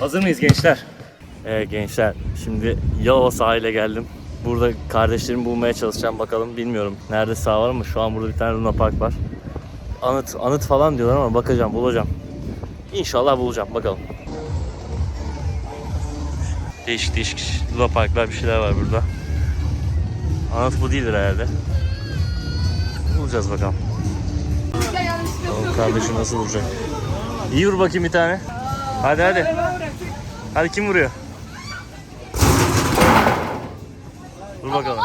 Hazır mıyız gençler? Evet gençler şimdi Yalova sahile geldim. Burada kardeşlerimi bulmaya çalışacağım bakalım bilmiyorum nerede sağ var ama şu an burada bir tane Luna Park var. Anıt, anıt falan diyorlar ama bakacağım bulacağım. İnşallah bulacağım bakalım. Değişik değişik Luna Parklar bir şeyler var burada. Anıt bu değildir herhalde. Bulacağız bakalım. Bakalım kardeşim nasıl bulacak. İyi vur bakayım bir tane. Hadi hadi. Hadi kim vuruyor? Dur bakalım.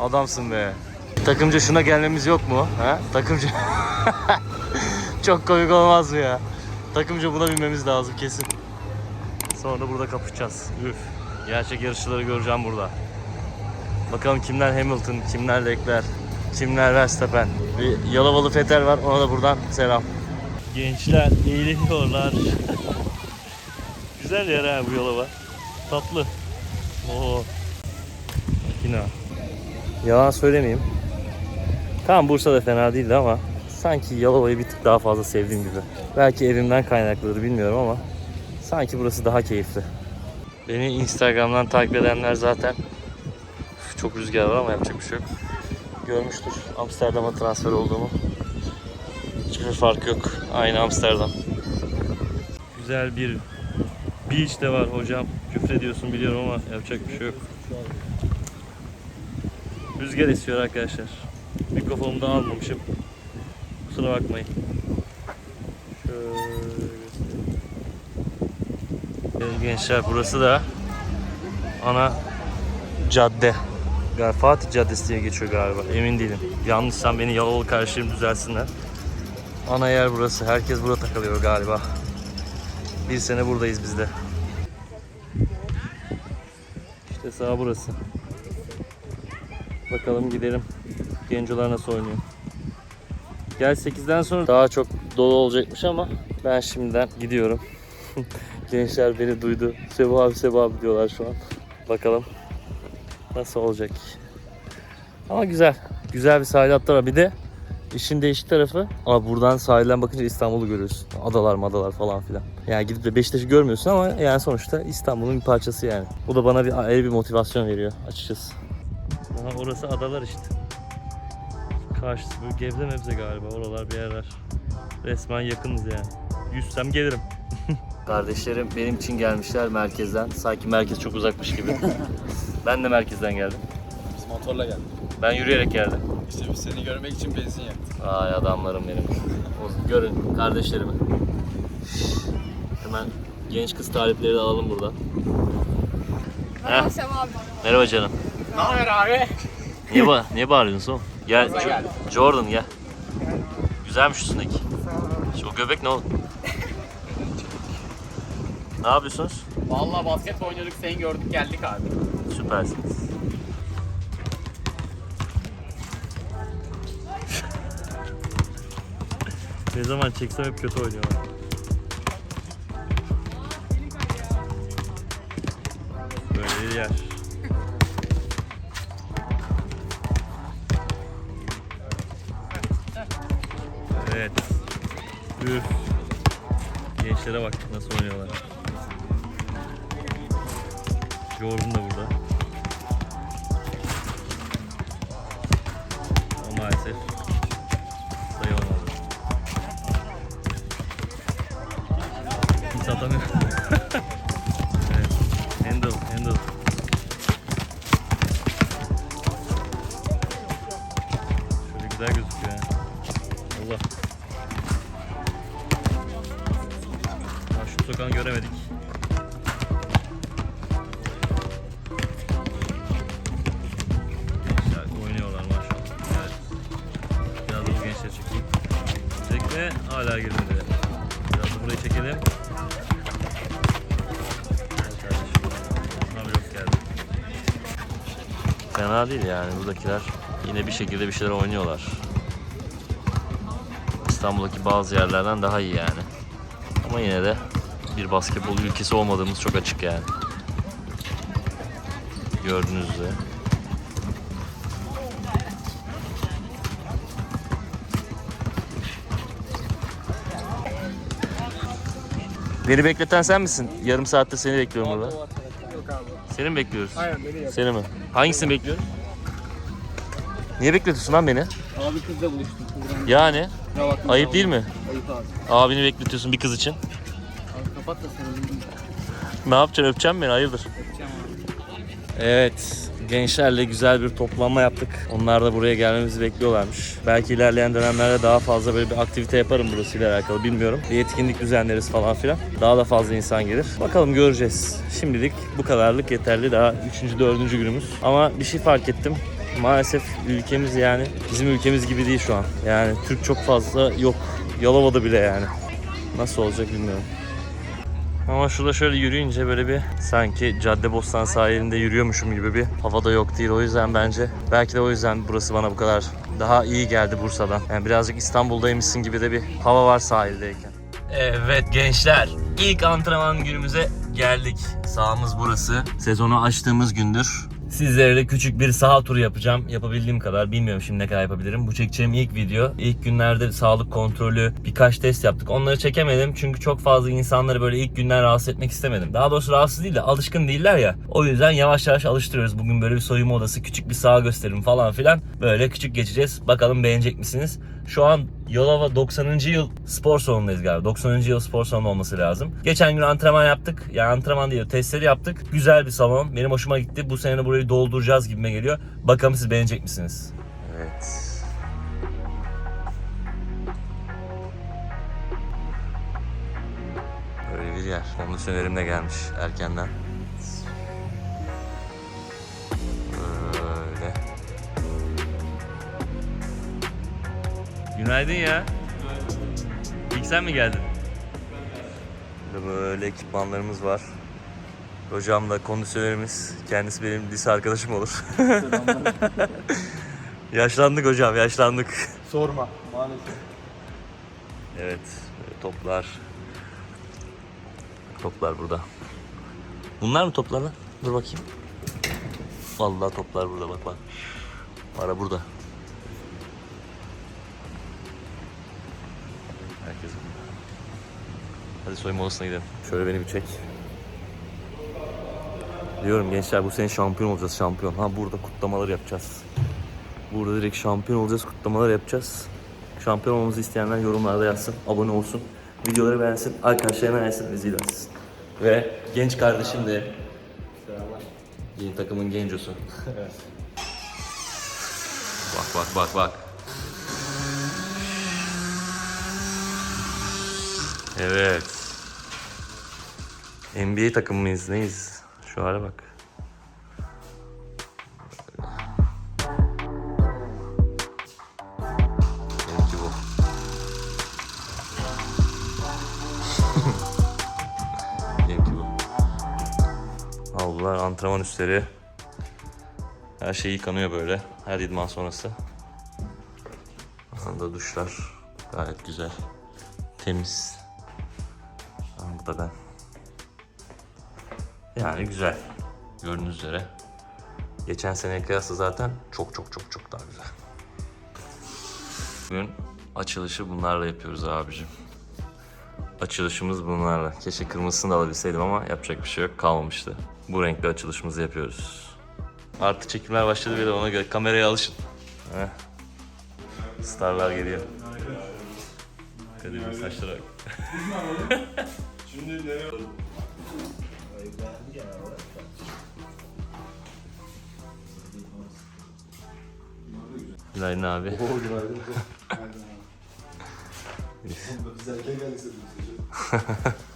Adamsın be. Takımca şuna gelmemiz yok mu? Ha? Takımca. Çok komik olmaz mı ya? Takımca buna binmemiz lazım kesin. Sonra burada kapışacağız. Üf. Gerçek yarışçıları göreceğim burada. Bakalım kimler Hamilton, kimler Leclerc, kimler Verstappen. Bir Yalovalı Feter var ona da buradan selam. Gençler eğleniyorlar. Güzel yer ha bu Yalova. Tatlı. Oo. Makina. Yalan söylemeyeyim. Tamam Bursa da fena değildi ama sanki Yalova'yı bir tık daha fazla sevdiğim gibi. Belki evimden kaynaklıdır bilmiyorum ama sanki burası daha keyifli. Beni Instagram'dan takip edenler zaten çok rüzgar var ama yapacak bir şey yok. Görmüştür Amsterdam'a transfer olduğumu. Hiçbir fark yok. Aynı Amsterdam. Güzel bir beach de var hocam. Küfür ediyorsun biliyorum ama yapacak bir şey yok. Rüzgar esiyor arkadaşlar. Mikrofonumu da almamışım. Kusura bakmayın. Şöyle Gençler burası da ana cadde. Fatih Caddesi diye geçiyor galiba. Emin değilim. Yanlışsam beni Yalovalı kardeşlerim düzelsinler. Ana yer burası. Herkes burada takılıyor galiba. Bir sene buradayız biz de. İşte sağ burası. Bakalım gidelim. Gencolar nasıl oynuyor. Gel 8'den sonra daha çok dolu olacakmış ama ben şimdiden gidiyorum. Gençler beni duydu. Sebu abi Sebu abi diyorlar şu an. Bakalım nasıl olacak. Ama güzel. Güzel bir sahil hatları var. Bir de işin değişik tarafı ama buradan sahilden bakınca İstanbul'u görüyorsun. Adalar madalar falan filan. Yani gidip de Beşiktaş'ı görmüyorsun ama yani sonuçta İstanbul'un bir parçası yani. Bu da bana bir ayrı bir motivasyon veriyor açıkçası. Aha, orası adalar işte. Karşısı bu Gebze Mebze galiba oralar bir yerler. Resmen yakınız yani. Yüzsem gelirim. Kardeşlerim benim için gelmişler merkezden. Sanki merkez çok uzakmış gibi. ben de merkezden geldim. Biz motorla geldik. Ben yürüyerek geldim. İşte biz seni görmek için benzin yaktık. Ay adamlarım benim. O, görün kardeşlerimi. Hemen genç kız talipleri de alalım buradan. Heh, merhaba canım. Ne haber abi? Niye, ba niye bağırıyorsun oğlum? Gel, Jo- geldim. Jordan gel. Güzelmiş üstündeki. Şu göbek ne oğlum? Ne yapıyorsunuz? Vallahi basket oynadık seni gördük geldik abi. Süpersiniz. Ne zaman çeksem hep kötü oynuyorlar. Böyle bir yer. Evet. Üf. Gençlere bak nasıl oynuyorlar. Jordan Kimse atamıyor. evet. Handle, handle. Şöyle güzel gözüküyor yani. Allah. Ha, şu sokağını göremedik. Gençler maşallah. Biraz da bu gençleri çekeyim. Çekme hala girmedi. Biraz da burayı çekelim. Fena değil yani buradakiler yine bir şekilde bir şeyler oynuyorlar. İstanbul'daki bazı yerlerden daha iyi yani. Ama yine de bir basketbol ülkesi olmadığımız çok açık yani. Gördüğünüz üzere. Beni bekleten sen misin? Yarım saatte seni bekliyorum burada. Seni mi bekliyoruz? Aynen beni yap. Seni mi? Hangisini bekliyoruz? Niye bekletiyorsun lan beni? Abi kızla buluştum. Kızla Yani baktın? ayıp değil mi? Ayıp abi. Abini bekletiyorsun bir kız için. Abi kapat da sarılayım. Ne yapacaksın? Öpeceksin beni? Hayırdır? Öpeceğim abi. Evet. Gençlerle güzel bir toplanma yaptık. Onlar da buraya gelmemizi bekliyorlarmış. Belki ilerleyen dönemlerde daha fazla böyle bir aktivite yaparım burasıyla alakalı bilmiyorum. Bir etkinlik düzenleriz falan filan. Daha da fazla insan gelir. Bakalım göreceğiz. Şimdilik bu kadarlık yeterli. Daha 3. 4. günümüz. Ama bir şey fark ettim. Maalesef ülkemiz yani bizim ülkemiz gibi değil şu an. Yani Türk çok fazla yok. Yalova'da bile yani. Nasıl olacak bilmiyorum. Ama şurada şöyle yürüyünce böyle bir sanki Caddebostan sahilinde yürüyormuşum gibi bir havada yok değil. O yüzden bence belki de o yüzden burası bana bu kadar daha iyi geldi Bursa'dan. Yani birazcık İstanbul'daymışsın gibi de bir hava var sahildeyken. Evet gençler ilk antrenman günümüze geldik. Sahamız burası. Sezonu açtığımız gündür. Sizlerle küçük bir saha turu yapacağım. Yapabildiğim kadar. Bilmiyorum şimdi ne kadar yapabilirim. Bu çekeceğim ilk video. İlk günlerde sağlık kontrolü, birkaç test yaptık. Onları çekemedim çünkü çok fazla insanları böyle ilk günden rahatsız etmek istemedim. Daha doğrusu rahatsız değil de alışkın değiller ya. O yüzden yavaş yavaş alıştırıyoruz. Bugün böyle bir soyunma odası, küçük bir saha gösterim falan filan. Böyle küçük geçeceğiz. Bakalım beğenecek misiniz? Şu an Yolova 90. yıl spor salonundayız galiba. 90. yıl spor salonu olması lazım. Geçen gün antrenman yaptık. Yani antrenman değil, testleri yaptık. Güzel bir salon. Benim hoşuma gitti. Bu sene burayı dolduracağız gibime geliyor. Bakalım siz beğenecek misiniz? Evet. Böyle bir yer. Kondisyonerim de gelmiş erkenden. Günaydın ya. İlk sen mi geldin? Burada böyle ekipmanlarımız var. Hocam da kondisyonerimiz. Kendisi benim lise arkadaşım olur. yaşlandık hocam, yaşlandık. Sorma maalesef. Evet, böyle toplar. Toplar burada. Bunlar mı toplar lan? Dur bakayım. Vallahi toplar burada bak bak. Para burada. Hadi soyunma odasına gidelim. Şöyle beni bir çek. Diyorum gençler bu sene şampiyon olacağız şampiyon. Ha burada kutlamalar yapacağız. Burada direkt şampiyon olacağız kutlamalar yapacağız. Şampiyon olmamızı isteyenler yorumlarda yazsın, abone olsun, videoları beğensin, arkadaşlarına beğensin, bizi izlesin. Ve genç kardeşim de yeni takımın gencosu. bak bak bak bak. Evet. NBA takımı mıyız? Neyiz? Şu hale bak. Benimki antrenman üstleri. Her şey yıkanıyor böyle. Her idman sonrası. Anda duşlar. Gayet güzel. Temiz. Ha, Bu da ben. Yani güzel. Gördüğünüz üzere. Geçen seneye kıyasla zaten çok çok çok çok daha güzel. Bugün açılışı bunlarla yapıyoruz abicim. Açılışımız bunlarla. Keşke kırmızısını da alabilseydim ama yapacak bir şey yok. Kalmamıştı. Bu renkli açılışımızı yapıyoruz. Artık çekimler başladı bile ona göre kameraya alışın. Heh. Starlar geliyor. Kadir'in saçlara bak. Günaydın abi. Oo günaydın. Biz erken geldik.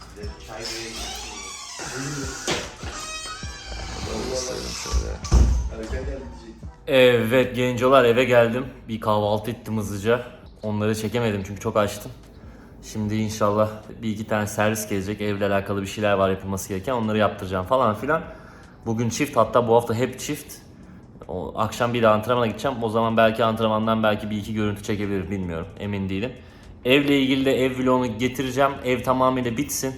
Evet gencolar eve geldim. Bir kahvaltı ettim hızlıca. Onları çekemedim çünkü çok açtım. Şimdi inşallah bir iki tane servis gelecek. Evle alakalı bir şeyler var yapılması gereken. Onları yaptıracağım falan filan. Bugün çift hatta bu hafta hep çift. O, akşam bir de antrenmana gideceğim. O zaman belki antrenmandan belki bir iki görüntü çekebilirim bilmiyorum. Emin değilim. Evle ilgili de ev vlogunu getireceğim. Ev tamamıyla bitsin.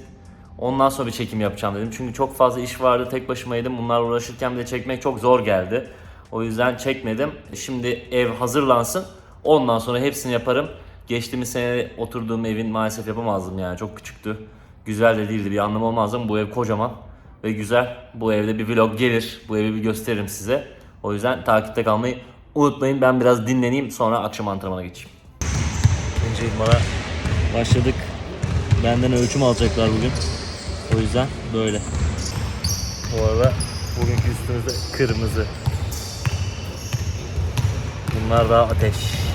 Ondan sonra bir çekim yapacağım dedim. Çünkü çok fazla iş vardı. Tek başımaydım. Bunlarla uğraşırken de çekmek çok zor geldi. O yüzden çekmedim. Şimdi ev hazırlansın. Ondan sonra hepsini yaparım. Geçtiğimiz sene oturduğum evin maalesef yapamazdım yani. Çok küçüktü. güzel de değildi bir anlamı olmaz ama bu ev kocaman ve güzel. Bu evde bir vlog gelir. Bu evi bir gösteririm size. O yüzden takipte kalmayı unutmayın. Ben biraz dinleneyim sonra akşam antrenmana geçeyim. Önce idmana başladık. Benden ölçüm alacaklar bugün. O yüzden böyle. Bu arada bugünkü üstümüzde kırmızı. Bunlar daha ateş.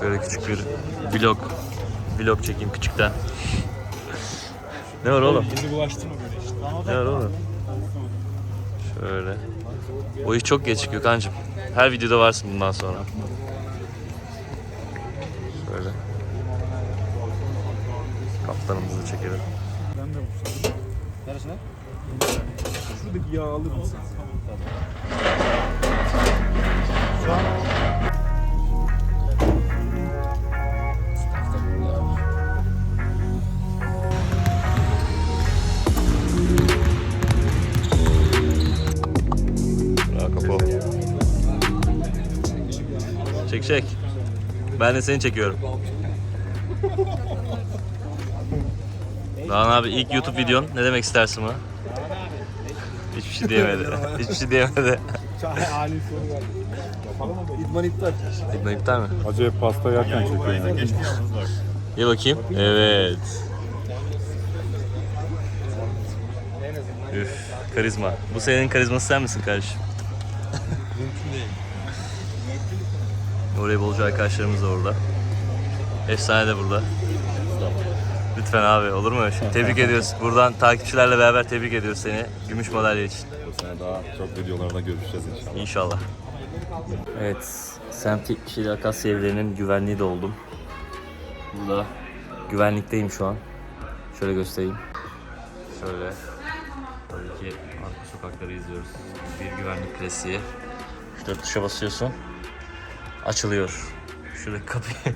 Şöyle küçük bir vlog. Vlog çekeyim küçükten. ne var oğlum? Şimdi bulaştı mı böyle işte? Ne var oğlum? Şöyle. O iş çok geç Gökhan'cığım. Her videoda varsın bundan sonra. Şöyle. Kaptanımızı çekelim. Neresine? Şuradaki yağ alır Çek. Ben de seni çekiyorum. Doğan abi ilk YouTube videon ne demek istersin buna? Hiçbir şey diyemedi. Hiçbir şey diyemedi. İdman iptal. İbn iptal mi? Acayip pasta yerken çekiyor yani. Ye bakayım. Evet. Üf, karizma. Bu senin karizması sen misin kardeşim? Voleybolcu arkadaşlarımız da orada. Efsane de burada. Lütfen abi olur mu şey? Tebrik ediyoruz. Buradan takipçilerle beraber tebrik ediyoruz seni. Gümüş madalya için. Bu sene daha çok videolarda görüşeceğiz inşallah. İnşallah. Evet, semt 77 Akasya evlerinin güvenliği de oldum. Burada güvenlikteyim şu an. Şöyle göstereyim. Şöyle. Tabii ki arka sokakları izliyoruz. Bir güvenlik klasiği. Şurada tuşa basıyorsun. Açılıyor. Şurada kapıyı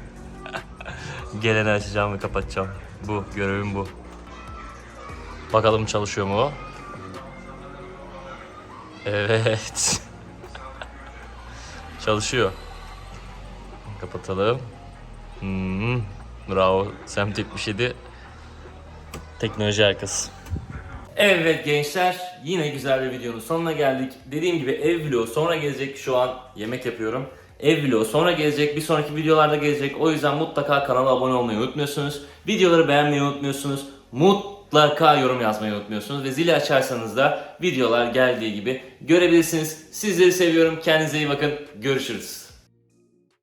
geleni açacağım ve kapatacağım. Bu, görevim bu. Bakalım çalışıyor mu o? Evet. Çalışıyor. Kapatalım. Hmm, bravo. Semt 77. Teknoloji arkası. Evet gençler yine güzel bir videonun sonuna geldik. Dediğim gibi ev vlogu sonra gelecek. Şu an yemek yapıyorum. Ev vlogu sonra gelecek. Bir sonraki videolarda gelecek. O yüzden mutlaka kanala abone olmayı unutmuyorsunuz. Videoları beğenmeyi unutmuyorsunuz. Mutlaka yorum yazmayı unutmuyorsunuz. Ve zili açarsanız da videolar geldiği gibi görebilirsiniz. Sizleri seviyorum. Kendinize iyi bakın. Görüşürüz.